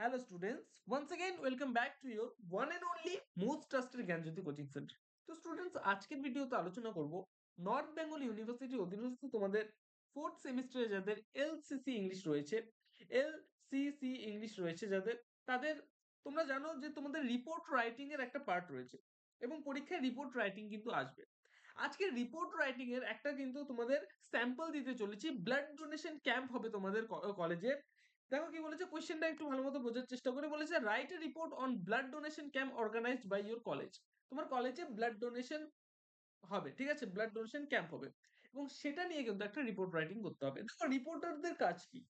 Hello students, once again welcome back to your one and only most trusted Gyanjyoti coaching centre তো students আজকের ভিডিওতে আলোচনা করব north Bengal ইউনিভার্সিটির অধীনস্থ তোমাদের ফোর্থ সেমিস্টারে যাদের এলসিসি ইংলিশ রয়েছে এলসিসি ইংলিশ রয়েছে যাদের তাদের তোমরা জানো যে তোমাদের রিপোর্ট রাইটিং এর একটা পার্ট রয়েছে এবং পরীক্ষায় রিপোর্ট রাইটিং কিন্তু আসবে। আজকে রিপোর্ট রাইটিং এর একটা কিন্তু তোমাদের স্যাম্পল দিতে চলেছি ব্লাড ডোনেশন ক্যাম্প হবে তোমাদের কলেজে দেখো কি বলেছে? কোশ্চেনটা একটু ভালো মতো বোঝার চেষ্টা করে বলেছে right a report on blood donation camp organised by your college তোমার কলেজে ব্লাড ডোনেশন হবে, ঠিক আছে? ব্লাড ডোনেশন ক্যাম্প হবে। এবং সেটা নিয়ে কিন্তু একটা রিপোর্ট রাইটিং করতে হবে। দেখো রিপোর্টারদের কাজ কি?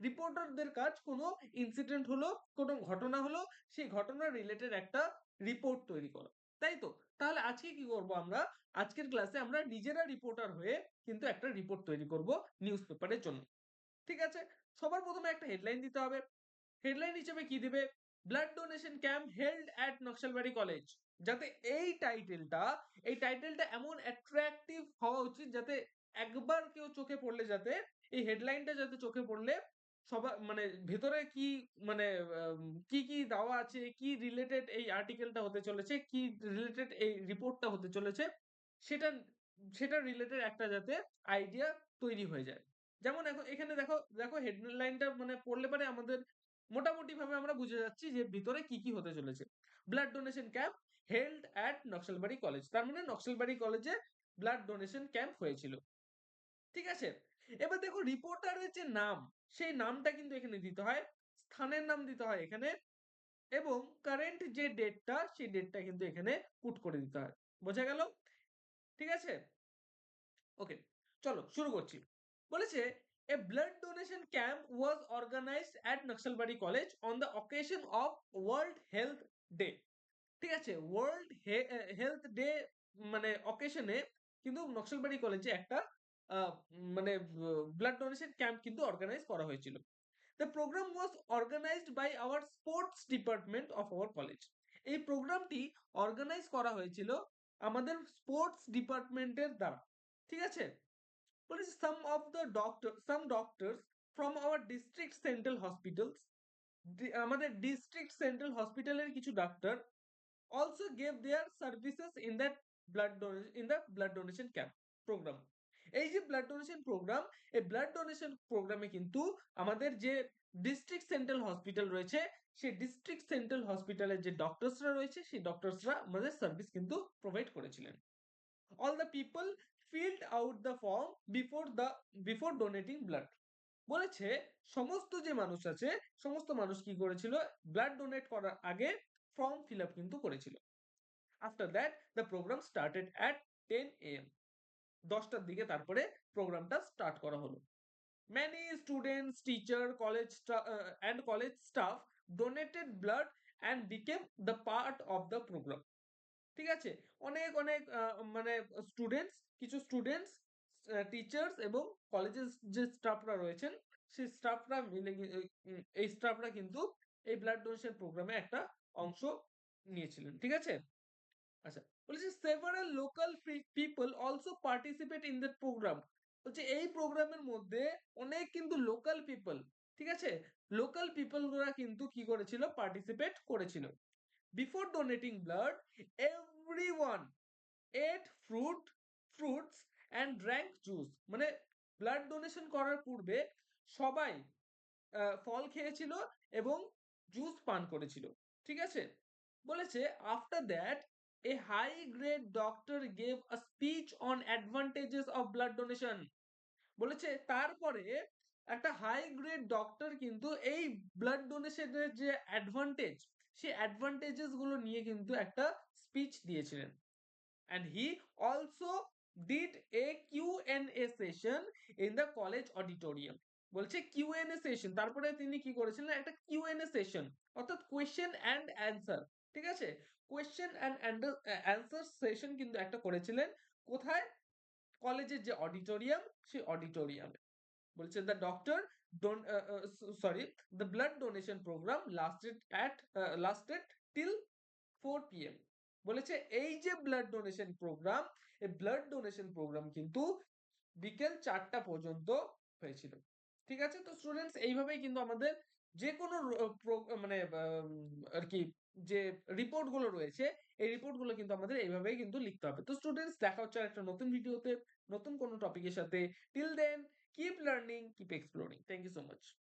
রিপোর্টারদের কাজ কোনো ইনসিডেন্ট হলো, কোনো ঘটনা হলো, সেই ঘটনার রিলেটেড একটা রিপোর্ট তৈরি করা। তাই তো? তাহলে আজকে কি করব আমরা? আজকের ক্লাসে আমরা নিজেরা রিপোর্টার হয়ে কিন্তু একটা রিপোর্ট তৈরি করব নিউজ পেপারের জন্য। ঠিক আছে? সবার প্রথমে একটা হেডলাইন দিতে হবে। হেডলাইন হিসেবে কি দিবে? Blood donation camp held at Naxalbari college যাতে এই টাইটেলটা এই টাইটেলটা এমন অ্যাট্রাকটিভ হওয়া উচিত যাতে একবার কেউ চোখে পড়লে যাতে, এই হেডলাইনটা যাতে চোখে পড়লে সবার মানে ভেতরে কি মানে কি কি দেওয়া আছে, কি রিলেটেড এই আর্টিকেলটা হতে চলেছে, কি রিলেটেড এই রিপোর্টটা হতে চলেছে, সেটা সেটা রিলেটেড একটা যাতে আইডিয়া তৈরি হয়ে যায়। যেমন এখন এখানে দেখো দেখো হেডলাইনটা মানে পড়লে পারে আমাদের মোটামুটি ভাবে আমরা বুঝে যাচ্ছি যে ভিতরে কি কি হতে চলেছে। Blood donation camp held at Naxalbari college তার মানে নকশালবাড়ি কলেজে ব্লাড ডোনেশন ক্যাম্প হয়েছিল। ঠিক আছে? এবার দেখো রিপোর্টারের যে নাম, সেই নামটা কিন্তু এখানে দিতে হয়, স্থানের নাম দিতে হয় এখানে এবং কারেন্ট যে ডেটটা সেই ডেটটা কিন্তু এখানে পুট করে দিতে হয়। বোঝা গেল? ঠিক আছে? ওকে চলো, শুরু করছি। বলেছে a blood donation camp was organised at Naxalbari college on the occasion of world health day ঠিক আছে ওয়ার্ল্ড হেলথ ডে মানে অকেশনে কিন্তু নকশালবাড়ি কলেজে একটা মানে ব্লাড ডোনেশন ক্যাম্প কিন্তু অর্গানাইজ করা হয়েছিল। The programme was organised by our sports department of our college এই প্রোগ্রামটি অর্গানাইজ করা হয়েছিল আমাদের স্পোর্টস ডিপার্টমেন্টের দ্বারা। ঠিক আছে? বলেছে some of the doctor some doctors from our district central hospitals আমাদের ডিস্ট্রিক্ট সেন্ট্রাল হসপিটালের কিছু doctor also gave their services in that blood donation in the blood donation camp programme এই যে ব্লাড ডোনেশন প্রোগ্রাম এই blood donation প্রোগ্রামে কিন্তু আমাদের যে ডিস্ট্রিক্ট সেন্ট্রাল হসপিটাল রয়েছে, সেই ডিস্ট্রিক্ট সেন্ট্রাল হসপিটালের যে ডক্টরসরা রয়েছে, সেই ডক্টরসরা আমাদের সার্ভিস কিন্তু প্রোভাইড করেছিলেন। All the people filled out the form before the before donating blood বলেছে, সমস্ত যে মানুষ আছে, সমস্ত মানুষ কি করেছিল? ব্লাড ডোনেট করার আগে ফর্ম ফিল আপ কিন্তু করেছিল। After that the program started at ten AM দশটার দিকে তারপরে প্রোগ্রামটা স্টার্ট করা হলো। Many students teacher college and college staff donated blood and became the part of the program ঠিক আছে? অনেক অনেক মানে স্টুডেন্টস কিছু স্টুডেন্টস টিচার্স এবং কলেজের যে স্টাফরা রয়েছেন, সেই স্টাফরা মিলে এই স্টাফরা কিন্তু এই ব্লাড ডোনেশন প্রোগ্রামে একটা অংশ নিয়েছিলেন, ঠিক আছে? আচ্ছা বলেছে several local people also participate in that program বলছে এই প্রোগ্রামের মধ্যে অনেক কিন্তু লোকাল পিপল ঠিক আছে? লোকাল পিপলরা কিন্তু কি করেছিল? পার্টিসিপেট করেছিল। Before donating blood everyone ate fruit fruits and drank juice মানে ব্লাড ডোনেশন করার পূর্বে সবাই ফল খেয়েছিল এবং জুস পান করেছিল। ঠিক আছে? বলেছে after that a high grade doctor gave a speech on advantages of blood donation বলেছে, তারপরে একটা হাই গ্রেড ডক্টর কিন্তু এই ব্লাড ডোনেশনের যে অ্যাডভান্টেজ সেই অ্যাডভান্টেজেসগুলো নিয়ে কিন্তু একটা স্পিচ দিয়েছিলেন। And he also did a Q N A session in the college auditorium বলছে কিউ এন এ সেশন তারপরে তিনি কি করেছিলেন? একটা কিউ এন এ সেশন অর্থাৎ কোয়েশ্চেন অ্যান্ড অ্যান্সার ঠিক আছে? কোয়েশ্চেন অ্যান্ড অ্যান্সার সেশন কিন্তু একটা করেছিলেন। কোথায়? কলেজের যে অডিটোরিয়াম সেই অডিটোরিয়ামে বলছে the doctor done sorry the blood donation program lasted at lasted till four PM বলেছে, এই যে ব্লাড ডোনেশন প্রোগ্রাম এই ব্লাড ডোনেশন প্রোগ্রাম কিন্তু বিকেল চারটা পর্যন্ত হয়েছিল। ঠিক আছে? তো স্টুডেন্টস এইভাবেই কিন্তু আমাদের যে কোনো মানে আর কি, যে রিপোর্টগুলো রয়েছে, এই রিপোর্টগুলো কিন্তু আমাদের এইভাবেই কিন্তু লিখতে হবে। তো স্টুডেন্টস দেখা হচ্ছে একটা নতুন ভিডিওতে নতুন কোনো টপিকের সাথে। Till then keep learning keep exploring. Thank you so much.